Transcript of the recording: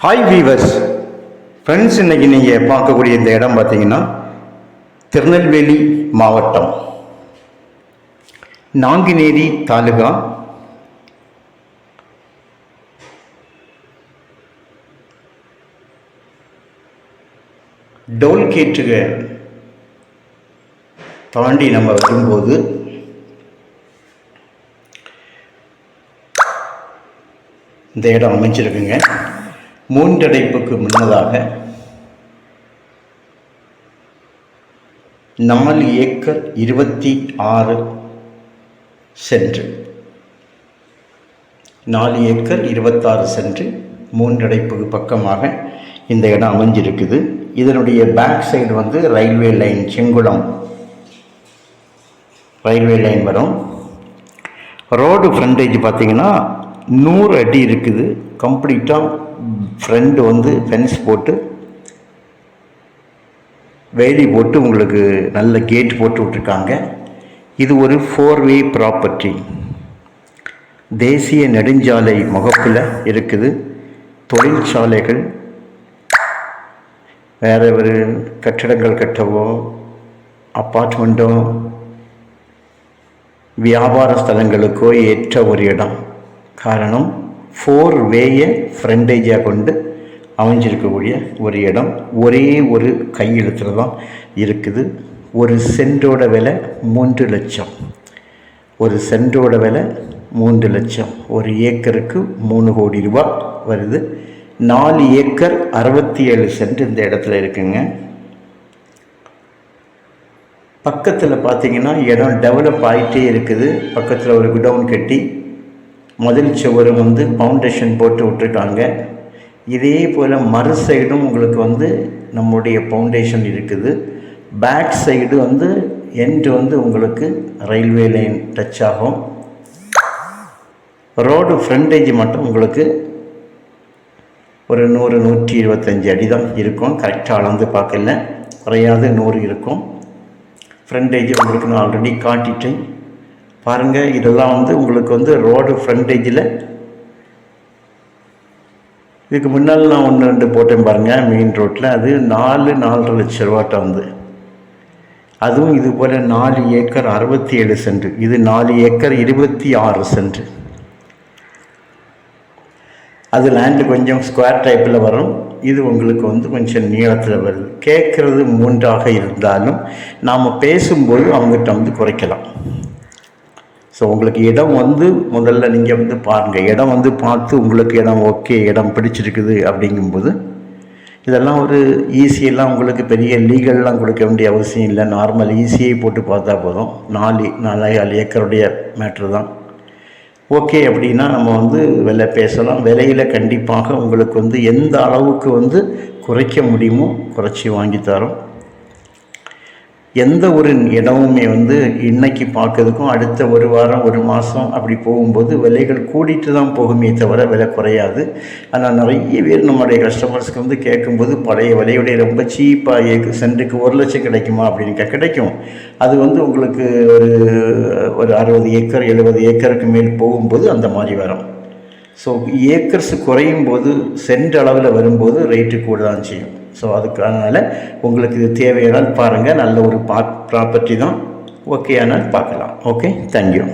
Hi viewers friends இன்னைக்கு நீங்கள் பார்க்கக்கூடிய இந்த இடம் பார்த்தீங்கன்னா திருநெல்வேலி மாவட்டம். நாங்குநேரி தாலுகா. டோல்கேட்டுக தாண்டி நம்ம வரும்போது இந்த இடம் அமைஞ்சிருக்குங்க. மூன்றடைப்புக்கு முன்னதாக நாலு ஏக்கர் இருபத்தி ஆறு சென்று. நாலு ஏக்கர் இருபத்தாறு சென்று மூன்றடைப்புக்கு பக்கமாக இந்த இடம் அமைஞ்சிருக்குது. இதனுடைய பேக் சைடு வந்து railway line Sengulam. Railway line வரும். ரோடு ஃப்ரண்டேஜ் பார்த்திங்கன்னா நூறு அடி இருக்குது. கம்ப்ளீட்டாக ஃப்ரெண்டு வந்து ஃபென்ஸ் போட்டு வேலி போட்டு உங்களுக்கு நல்ல கேட் போட்டு விட்ருக்காங்க இது ஒரு ஃபோர் வே ப்ராப்பர்ட்டி தேசிய நெடுஞ்சாலை முகப்பில் இருக்குது. தொழிற்சாலைகள் வேறு ஒரு கட்டிடங்கள் கட்டவோ அப்பார்ட்மெண்ட்டோ வியாபார ஸ்தலங்களுக்கோ ஏற்ற ஒரு இடம். காரணம் ஃபோர் வேயை ஃப்ரண்டேஜாக கொண்டு அமைஞ்சிருக்கக்கூடிய ஒரு இடம். ஒரே ஒரு கையெழுத்தில் தான் இருக்குது. ஒரு சென்டோட விலை மூன்று லட்சம். ஒரு சென்டோட விலை மூன்று லட்சம். ஒரு ஏக்கருக்கு மூணு கோடி ரூபா வருது. நாலு ஏக்கர் அறுபத்தி ஏழு சென்ட் இந்த இடத்துல இருக்குங்க. பக்கத்தில் பார்த்தீங்கன்னா இடம் டெவலப் ஆகிட்டே இருக்குது. பக்கத்தில் ஒரு குடவுன் கட்டி முதல் சுவர் வந்து ஃபவுண்டேஷன் போட்டு விட்டுட்டாங்க. இதே போல் மறு சைடும் உங்களுக்கு வந்து நம்முடைய ஃபவுண்டேஷன் இருக்குது. பேக் சைடு வந்து எண்டு வந்து உங்களுக்கு ரயில்வே லைன் டச் ஆகும். ரோடு ஃப்ரண்டேஜ் மட்டும் உங்களுக்கு ஒரு நூறு நூற்றி இருபத்தஞ்சி அடி தான் இருக்கும் கரெக்டாக அளந்து பார்க்கல. குறையாது நூறு இருக்கும். ஃப்ரண்டேஜ் உங்களுக்கு நான் ஆல்ரெடி காட்டிட்டேன். பாருங்கள் இதெல்லாம் வந்து உங்களுக்கு வந்து ரோடு ஃப்ரண்டேஜில் இதுக்கு முன்னால் நான் ஒன்று ரெண்டு போட்டேன் பாருங்கள் மெயின் ரோட்டில் அது நாலு நாலரை லட்ச ரூபாட்ட வந்து. அதுவும் இது போல் நாலு ஏக்கர் அறுபத்தி ஏழு சென்ட். இது நாலு ஏக்கர் இருபத்தி ஆறு சென்ட். அது லேண்டு கொஞ்சம் ஸ்கொயர் டைப்பில் வரும். இது உங்களுக்கு வந்து கொஞ்சம் நீளத்தில் வருது. கேட்குறது மூன்றாக இருந்தாலும் நாம் பேசும்போது அவங்ககிட்ட வந்து குறைக்கலாம். ஸோ உங்களுக்கு இடம் வந்து முதல்ல நீங்கள் வந்து பாருங்கள் இடம் வந்து பார்த்து உங்களுக்கு இடம் ஓகே இடம் பிடிச்சிருக்குது அப்படிங்கும்போது இதெல்லாம் ஒரு ஈஸியெல்லாம் உங்களுக்கு பெரிய லீகல்லாம் கொடுக்க வேண்டிய அவசியம் இல்லை. நார்மல் ஈஸியை போட்டு பார்த்தா போதும். நாலு நாலாயிரம் ஏக்கருடைய மேட்ரு தான். ஓகே அப்படின்னா நம்ம வந்து விலை பேசலாம். விலையில் கண்டிப்பாக உங்களுக்கு வந்து எந்த அளவுக்கு வந்து குறைக்க முடியுமோ குறைச்சி வாங்கி தரோம். எந்த ஒரு இடமுமே வந்து இன்னைக்கு பார்க்கறதுக்கும் அடுத்த ஒரு வாரம் ஒரு மாதம் அப்படி போகும்போது விலைகள் கூடிட்டு தான் போகுமே தவிர விலை குறையாது. ஆனால் நிறைய பேர் நம்மளுடைய கஸ்டமர்ஸ்க்கு வந்து கேட்கும்போது பழைய விலையுடைய ரொம்ப சீப்பாக சென்ட்டுக்கு ஒரு லட்சம் கிடைக்குமா அப்படின்னு கிடைக்கும். அது வந்து உங்களுக்கு ஒரு ஒரு அறுபது ஏக்கர் எழுபது ஏக்கருக்கு மேல் போகும்போது அந்த மாதிரி வரும். ஸோ ஏக்கர்ஸ் குறையும் போது சென்ட் அளவில் வரும்போது ரேட்டு கூட தான் செய்யும். ஸோ அதுக்கு அதனால் உங்களுக்கு இது தேவையானால் பாருங்கள் நல்ல ஒரு பா ப்ராப்பர்ட்டி தான். ஓகே ஆனால் பார்க்கலாம். Okay thank you